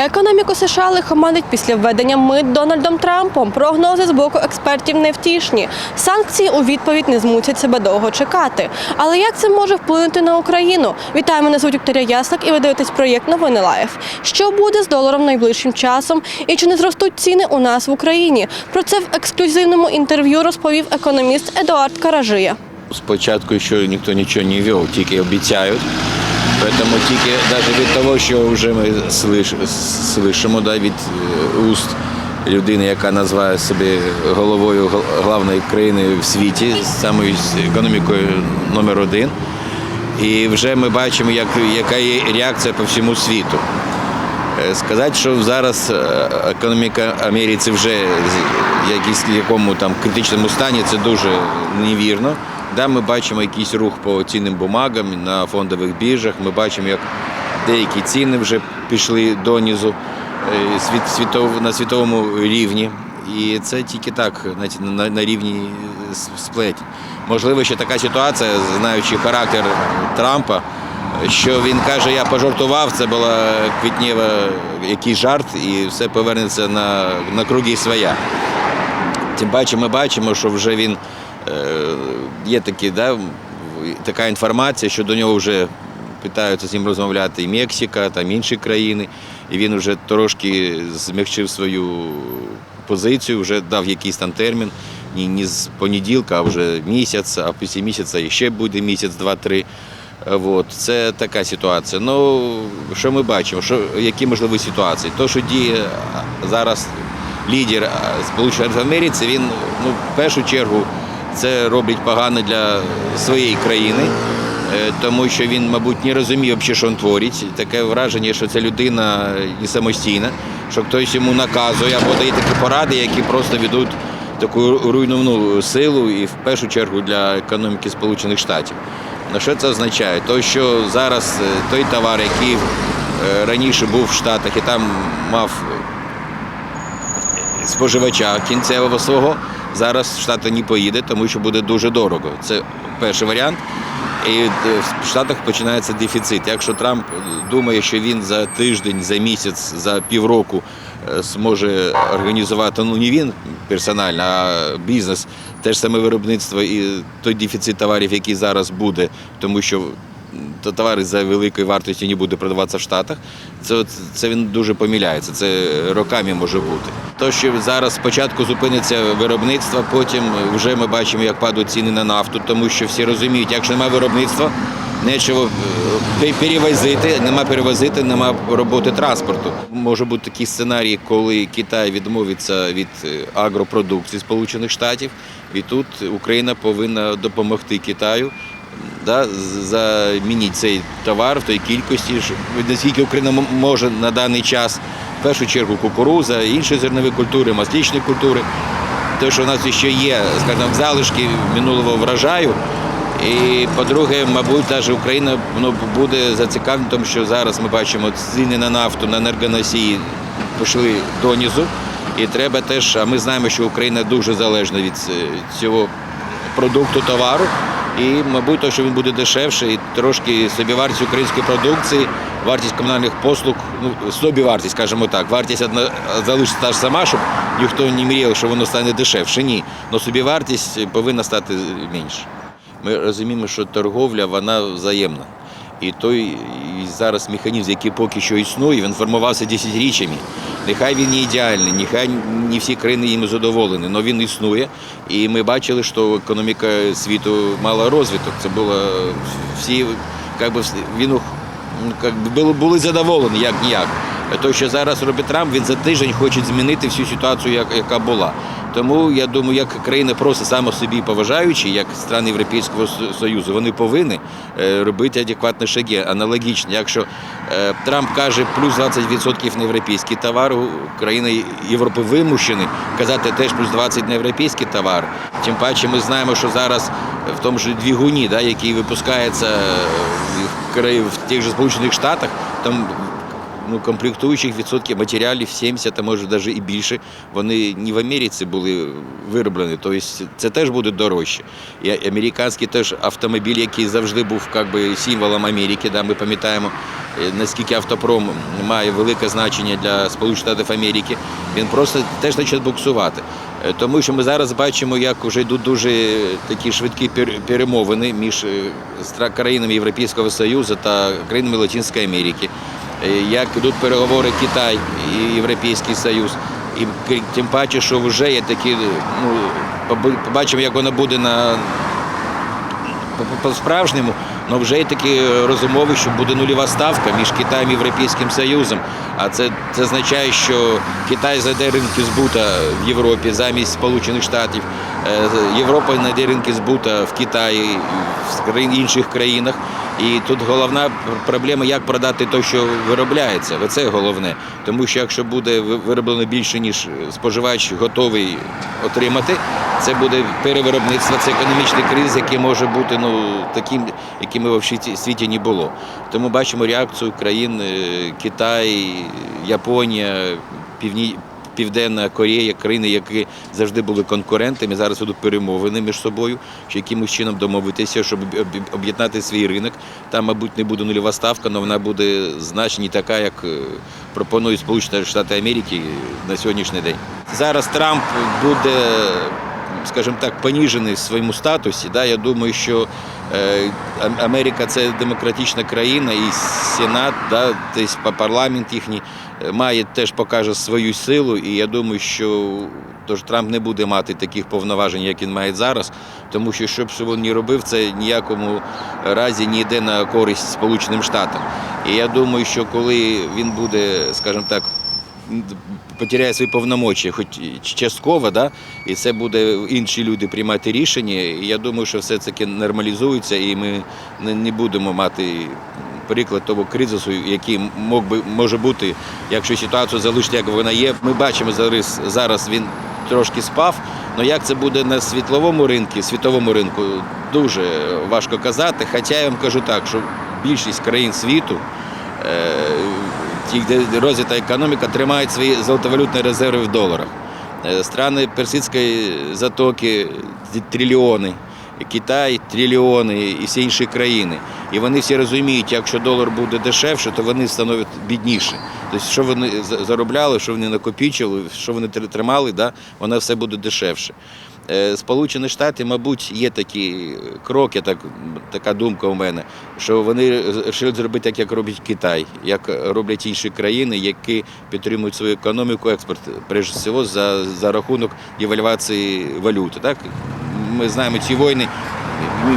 Економіку США лихоманить після введення мит Дональдом Трампом. Прогнози з боку експертів невтішні. Санкції у відповідь не змусять себе довго чекати. Але як це може вплинути на Україну? Вітаю, мене звуть Вікторія Яслак і ви дивитесь проєкт Новини Лайф. Що буде з доларом найближчим часом і чи не зростуть ціни у нас в Україні? Про це в ексклюзивному інтерв'ю розповів економіст Едуард Каражия. Спочатку ще ніхто нічого не вів, тільки обіцяють. Тому тільки навіть від того, що вже ми слышимо да, від е, уст людини, яка називає себе головою главної країни в світі, самою економікою номер один. І вже ми бачимо, як, яка є реакція по всьому світу. Е, Сказати, що зараз е, економіка Америці вже в якому там критичному стані, це дуже невірно. Да, ми бачимо якийсь рух по цінним бумагам на фондових біржах. Ми бачимо, як деякі ціни вже пішли донизу е, на світовому рівні. І це тільки так, на, рівні с- сплеті. Можливо, ще така ситуація, знаючи характер Трампа, що він каже, я пожартував, це була квітнєва якийсь жарт, і все повернеться на, на круги своя. Тим паче ми бачимо, що вже він е, є такі, да, така інформація, що до нього вже питаються з ним розмовляти і Мексика, там інші країни, і він вже трошки змягчив свою позицію, вже дав якийсь там термін, не, не з понеділка, а вже місяць, а після місяця ще буде місяць, два-три. От. Це така ситуація. Ну, що ми бачимо? Що, які можливі ситуації? То, що діє зараз лідер Сполучених Америці, він ну, в першу чергу це робить погано для своєї країни, е, тому що він, мабуть, не розуміє, що він творить. Таке враження, що ця людина не самостійна, що хтось йому наказує або дає такі поради, які просто ведуть таку руйнівну силу і в першу чергу для економіки Сполучених Штатів. На що це означає? То, що зараз е, той товар, який е, раніше був в Штатах і там мав споживача кінцевого свого, зараз в Штати не поїде, тому що буде дуже дорого. Це перший варіант. І е, в Штатах починається дефіцит. Якщо Трамп думає, що він за тиждень, за місяць, за півроку е, зможе організувати, ну не він персонально, а бізнес, те ж саме виробництво і той дефіцит товарів, який зараз буде, тому що то товари за великою вартістю не буде продаватися в Штатах. Це, це він дуже помиляється. Це роками може бути. То, що зараз спочатку зупиниться виробництво, потім вже ми бачимо, як падають ціни на нафту, тому що всі розуміють, якщо немає виробництва, нічого е, перевозити, нема перевозити, нема роботи транспорту. Може бути такий сценарій, коли Китай відмовиться від е, агропродукції Сполучених Штатів, і тут Україна повинна допомогти Китаю да, замінити цей товар в той кількості, наскільки Україна може на даний час, в першу чергу кукуруза, інші зернові культури, маслічні культури. Те, що у нас ще є, скажімо, залишки минулого врожаю. І по-друге, мабуть, навіть Україна ну, буде зацікавлена, тому що зараз ми бачимо ціни на нафту, на енергоносії пішли донизу. І треба теж, а ми знаємо, що Україна дуже залежна від е, цього продукту товару. І, мабуть, то, що він буде дешевше, і трошки собівартість української продукції, вартість комунальних послуг, ну, собівартість, скажімо так, вартість одна залишиться та ж сама, щоб ніхто не мріяв, що воно стане дешевше. Ні. Але собівартість повинна стати менше. Ми розуміємо, що торговля вона взаємна. І той і зараз механізм, який поки що існує, він формувався десятиріччями. Нехай він не ідеальний, нехай не всі країни їм задоволені, але він існує. І ми бачили, що економіка світу мала розвиток. Це було всі, як би, він як би, були, задоволені, як ніяк. То, що зараз робить Трамп, він за тиждень хоче змінити всю ситуацію, яка була. Тому я думаю, як країни просто само собі поважаючі, як страни Європейського Союзу, вони повинні е, робити адекватні шаги, аналогічні. Якщо е, Трамп каже плюс 20% на європейський товар, країни Європи вимушені казати теж плюс 20% на європейський товар. Тим паче ми знаємо, що зараз в тому ж двигуні, да, який випускається е, в тих же Сполучених Штатах, там ну, комплектуючих відсотків матеріалів 70, а може навіть і більше, вони не в Америці були вироблені. Тобто це теж буде дорожче. І американський теж автомобіль, який завжди був как би, символом Америки. Да, ми пам'ятаємо, е, наскільки автопром має велике значення для Сполучених Штатів Америки. Він просто теж почне буксувати. Е, Тому що ми зараз бачимо, як вже йдуть дуже такі швидкі пер- перемовини між е, країнами Європейського Союзу та країнами Латинської Америки. Е, Як йдуть переговори Китай і Європейський Союз. І тим паче, що вже є такі, ну побачимо, як воно буде на по- по- по-справжньому, але вже є такі розумови, що буде нульова ставка між Китаєм і Європейським Союзом. А це, це означає, що Китай зайде ринки збута в Європі замість Сполучених Штатів. Е, Європа знайде ринки збута в Китаї, в інших країнах. І тут головна проблема, як продати те, що виробляється. Оце головне. Тому що якщо буде вироблено більше, ніж споживач готовий отримати, це буде перевиробництво, це економічний криз, який може бути ну, таким, яким в світі- не було. Тому бачимо реакцію країн е, Китай, Японія, Півні... Південна Корея, країни, які завжди були конкурентами, зараз ведуть перемовини між собою, що якимось чином домовитися, щоб об- об- об'єднати свій ринок. Там, мабуть, не буде нульова ставка, але вона буде значно така, як е, пропонують Сполучені Штати Америки на сьогоднішній день. Зараз Трамп буде, скажімо так, поніжений в своєму статусі. Да? Я думаю, що е, Америка це демократична країна, і Сенат, да, тобто парламент їхній е, має теж покаже свою силу. І я думаю, що тож Трамп не буде мати таких повноважень, як він має зараз, тому що що б він не робив, це ніякому разі не йде на користь Сполученим Штатам. І я думаю, що коли він буде, скажімо так, потеряє свої повномочі, хоч частково, да, і це буде інші люди приймати рішення. І я думаю, що все таки нормалізується, і ми не, будемо мати приклад того кризису, який мог би може бути, якщо ситуацію залишити, як вона є. Ми бачимо зараз, зараз він трошки спав. але як це буде на світловому ринку, світовому ринку, дуже важко казати. Хоча я вам кажу так, що більшість країн світу. Ті, де розвита економіка, тримають свої золотовалютні резерви в доларах. Е, Страни Персидської затоки трильйони, Китай трильйони і всі інші країни. І вони всі розуміють, якщо долар буде дешевше, то вони становлять бідніше. Тобто, що вони заробляли, що вони накопічили, що вони тримали, да, воно все буде дешевше. Е, Сполучені Штати, мабуть, є такі кроки, так, така думка у мене, що вони вирішили зробити так, як робить Китай, як роблять інші країни, які підтримують свою економіку, експорт, прежде всього, за, за рахунок девальвації валюти. Так? Ми знаємо ці війни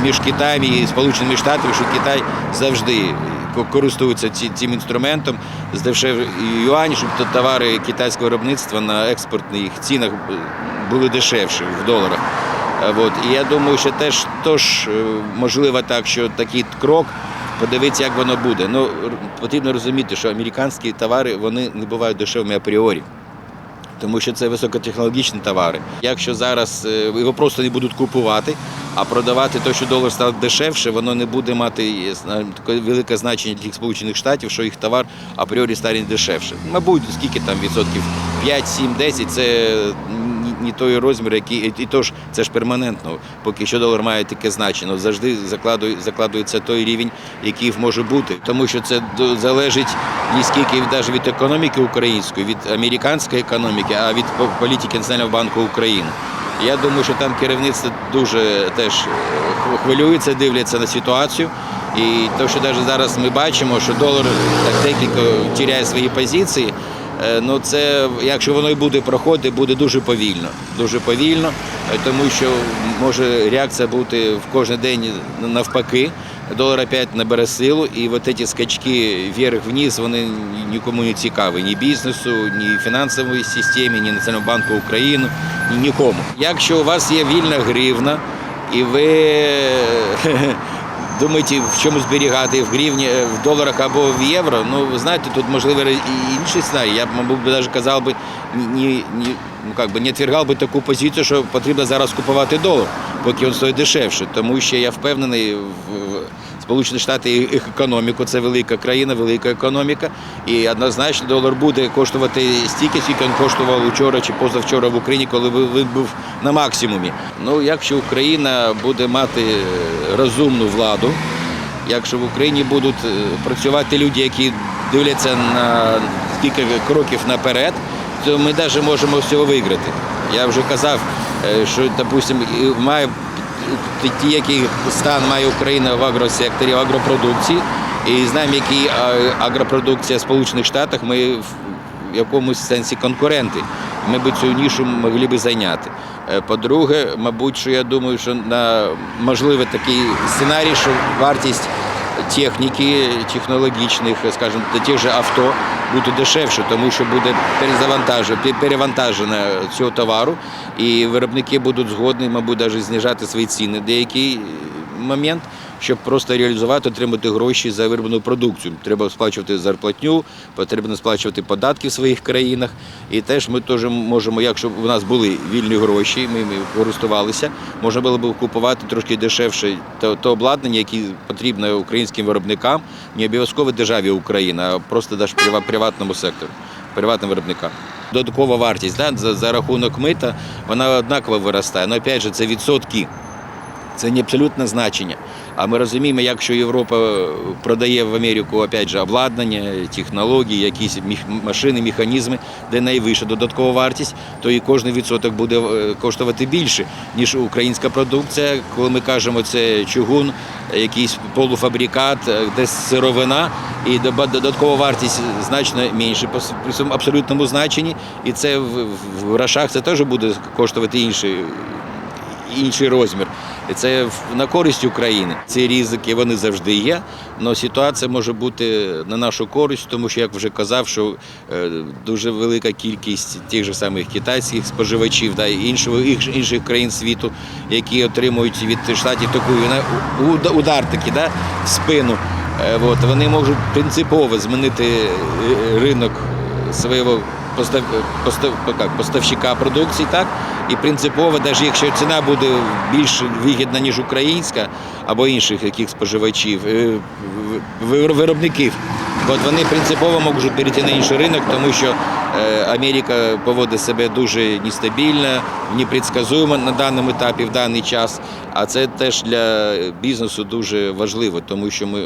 між Китаєм і Сполученими Штатами, що Китай завжди ко- користується ці- цим інструментом, здешев юань, щоб товари китайського виробництва на експортних цінах е, були дешевші в доларах. От. І я думаю, що теж тож е, можливо так, що такий крок. Подивитися, як воно буде. Ну, потрібно розуміти, що американські товари вони не бувають дешевими апріорі тому що це високотехнологічні товари. Якщо зараз е, його просто не будуть купувати, а продавати те, що долар став дешевше, воно не буде мати е, таке велике значення для Сполучених Штатів, що їх товар апріорі стане дешевше. Мабуть, скільки там відсотків 5, 7, 10 – це не той розмір, який і- і то ж це ж перманентно. Поки що долар має таке значення. Завжди закладує- закладується той рівень, який може бути, тому що це залежить не скільки навіть від економіки української, від американської економіки, а від політики Національного банку України. Я думаю, що там керівництво дуже теж е, хвилюється, дивляться на ситуацію. І те, що навіть зараз ми бачимо, що долар так декілька тіряє свої позиції. Е, Ну, це якщо воно і буде проходити, буде дуже повільно. Дуже повільно, е, тому що може реакція бути в кожен день навпаки. Долар опять набере силу, і от ці скачки вверх-вниз, вони нікому не цікаві, ні бізнесу, ні фінансовій системі, ні Національному банку України, ні нікому. Якщо у вас є вільна гривна, і ви думаєте, в чому зберігати? В гривні, в доларах або в євро, ну ви знаєте, тут можливо і інший сценарії. Я б, мабуть, навіть казав би, ні, ні, ну, как би, не відвергав би таку позицію, що потрібно зараз купувати долар, поки він стоїть дешевше. Тому що я впевнений в. Сполучені Штати їх економіку. Це велика країна, велика економіка. І однозначно долар буде коштувати стільки, скільки він коштував учора чи позавчора в Україні, коли він був на максимумі. Ну, якщо Україна буде мати е, розумну владу, якщо в Україні будуть е, працювати люди, які дивляться на кілька кроків наперед, то ми навіть можемо всього виграти. Я вже казав, е, що, допустим, має ті, який стан має Україна в агросекторі, в агропродукції, і знаємо, який е, агропродукція Сполучених Штатах, ми в якомусь сенсі конкуренти. Ми б цю нішу могли б зайняти. Е, По-друге, мабуть, що я думаю, що на можливий такий сценарій, що вартість техніки технологічних, скажімо, тих же авто буде дешевше, тому що буде перевантажено цього товару, і виробники будуть згодні, мабуть, навіть знижати свої ціни деякий момент, щоб просто реалізувати, отримати гроші за вироблену продукцію. Треба сплачувати зарплатню, потрібно сплачувати податки в своїх країнах. І теж ми теж можемо, якщо у нас були вільні гроші, ми, користувалися, можна було б купувати трошки дешевше то, то обладнання, яке потрібно українським виробникам, не обов'язково державі України, а просто навіть приватному сектору, приватним виробникам. Додаткова вартість да, за, за рахунок мита, вона однаково виростає. Але опять же, це відсотки. Це не абсолютне значення. А ми розуміємо, якщо Європа продає в Америку опять же, обладнання, технології, якісь машини, механізми, де найвища додаткова вартість, то і кожен відсоток буде е, коштувати більше, ніж українська продукція. Коли ми кажемо, це чугун, якийсь полуфабрикат, е, десь сировина, і додаткова вартість значно менше при цьому абсолютному значенні. І це в, грошах це теж буде коштувати інший інший розмір. І це на користь України. Ці ризики вони завжди є. але ситуація може бути на нашу користь, тому що, як вже казав, що е, дуже велика кількість тих же самих китайських споживачів і іншого, інших, країн світу, які отримують від штатів таку удар такий да, в спину. Е, От, вони можуть принципово змінити е, ринок свого постав, постав, як, поставщика продукції, так? І принципово, навіть якщо ціна буде більш вигідна, ніж українська або інших яких споживачів, е, виробників, от вони принципово можуть перейти на інший ринок, тому що е, Америка поводить себе дуже нестабільно, непредсказуемо на даному етапі, в даний час. А це теж для бізнесу дуже важливо, тому що ми,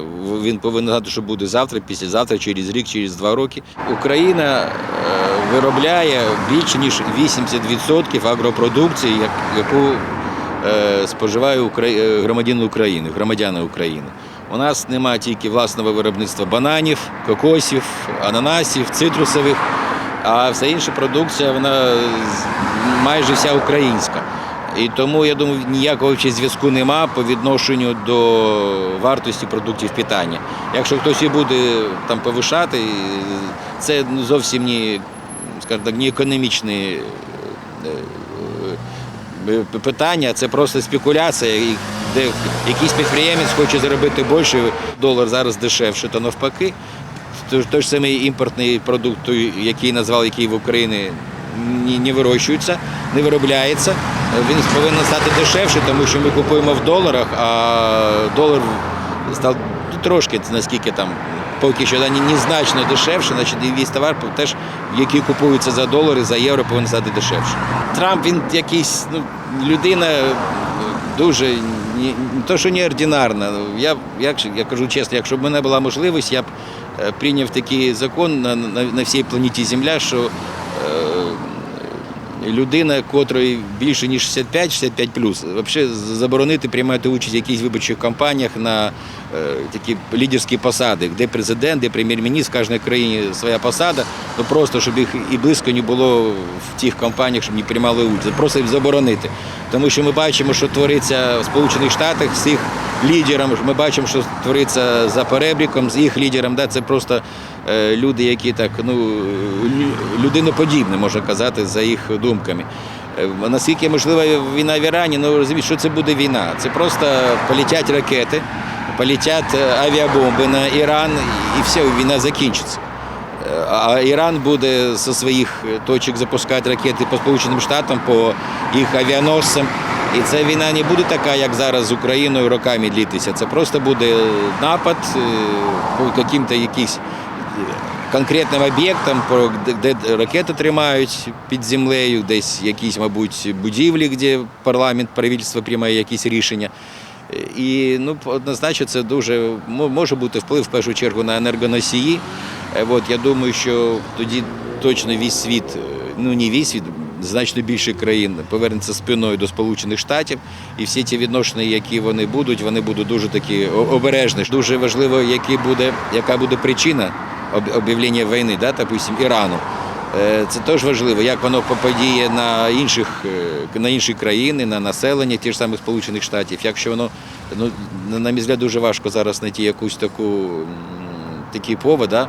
він повинен знати, що буде завтра, післязавтра, через рік, через два роки. Україна е, виробляє більше ніж 80% агропродукції, яку е, споживає громадяни України, громадяни України. У нас немає тільки власного виробництва бананів, кокосів, ананасів, цитрусових, а вся інша продукція вона майже вся українська. І тому я думаю, ніякого взагалі зв'язку нема по відношенню до вартості продуктів питання. Якщо хтось і буде там повишати, це зовсім не, скажімо так, не економічний е, е, питання, це просто спекуляція, де якийсь підприємець хоче заробити більше, долар зараз дешевше, то навпаки. Той, ж самий імпортний продукт, який назвав, який в Україні не, вирощується, не виробляється. Він повинен стати дешевше, тому що ми купуємо в доларах, а долар став трошки, наскільки там, поки що да, не- незначно дешевше, значить весь товар теж, який купується за долари, за євро, повинен стати дешевше. Трамп він якийсь ну, людина дуже не, то, що неординарна. Я, як, я кажу чесно, якщо б мене була можливість, я б е, прийняв такий закон на, на, на всій планеті Земля, що людина, котрої більше ніж 65-65 плюс, взагалі заборонити приймати участь в якихось виборчих кампаніях на е, такі лідерські посади, де президент, де прем'єр-міністр, в кожній країні своя посада, ну просто щоб їх і близько не було в тих кампаніях, щоб не приймали участь. Просто їх заборонити. Тому що ми бачимо, що твориться в Сполучених Штатах з їх лідером. Ми бачимо, що твориться за перебріком, з їх лідером. Да, це просто е, люди, які так ну лю- людиноподібні, можна казати, за їх думками. Е, Наскільки можлива війна в Ірані, ну розумієте, що це буде війна? Це просто полетять ракети, полетять е, авіабомби на Іран, і все, війна закінчиться. Е, А Іран буде зі своїх точок запускати ракети по Сполученим Штатам, по їх авіаносцям. І ця війна не буде така, як зараз з Україною роками длитися. Це просто буде напад по яким-то якісь конкретним об'єктам, де ракети тримають під землею, десь якісь, мабуть, будівлі, де парламент, правительство приймає якісь рішення. І ну, однозначно це дуже може бути вплив в першу чергу на енергоносії. Е, От, я думаю, що тоді точно весь світ, е, ну не весь світ, значно більше країн повернеться спиною до Сполучених Штатів, і всі ті відношення, які вони будуть, вони будуть дуже такі обережні. Дуже важливо, які буде, яка буде причина об'явлення війни, да, допустим, Ірану. Е, Це теж важливо, як воно попадіє на інших е, на інші країни, на населення ті ж самих Сполучених Штатів. Якщо воно ну на- мій взгляд, дуже важко зараз знайти якусь таку такий повод, да,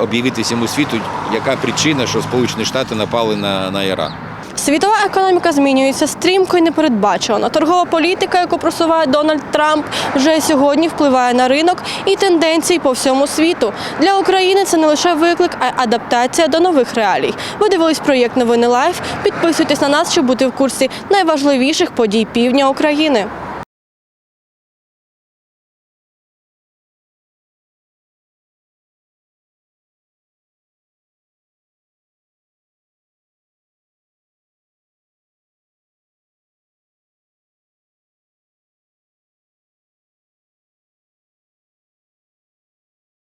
об'явити всьому світу, яка причина, що Сполучені Штати напали на, на Іран. Світова економіка змінюється стрімко і непередбачувано. Торгова політика, яку просуває Дональд Трамп, вже сьогодні впливає на ринок і тенденції по всьому світу. Для України це не лише виклик, а й адаптація до нових реалій. Ви дивились проєкт Новини Лайф. Підписуйтесь на нас, щоб бути в курсі найважливіших подій півдня України.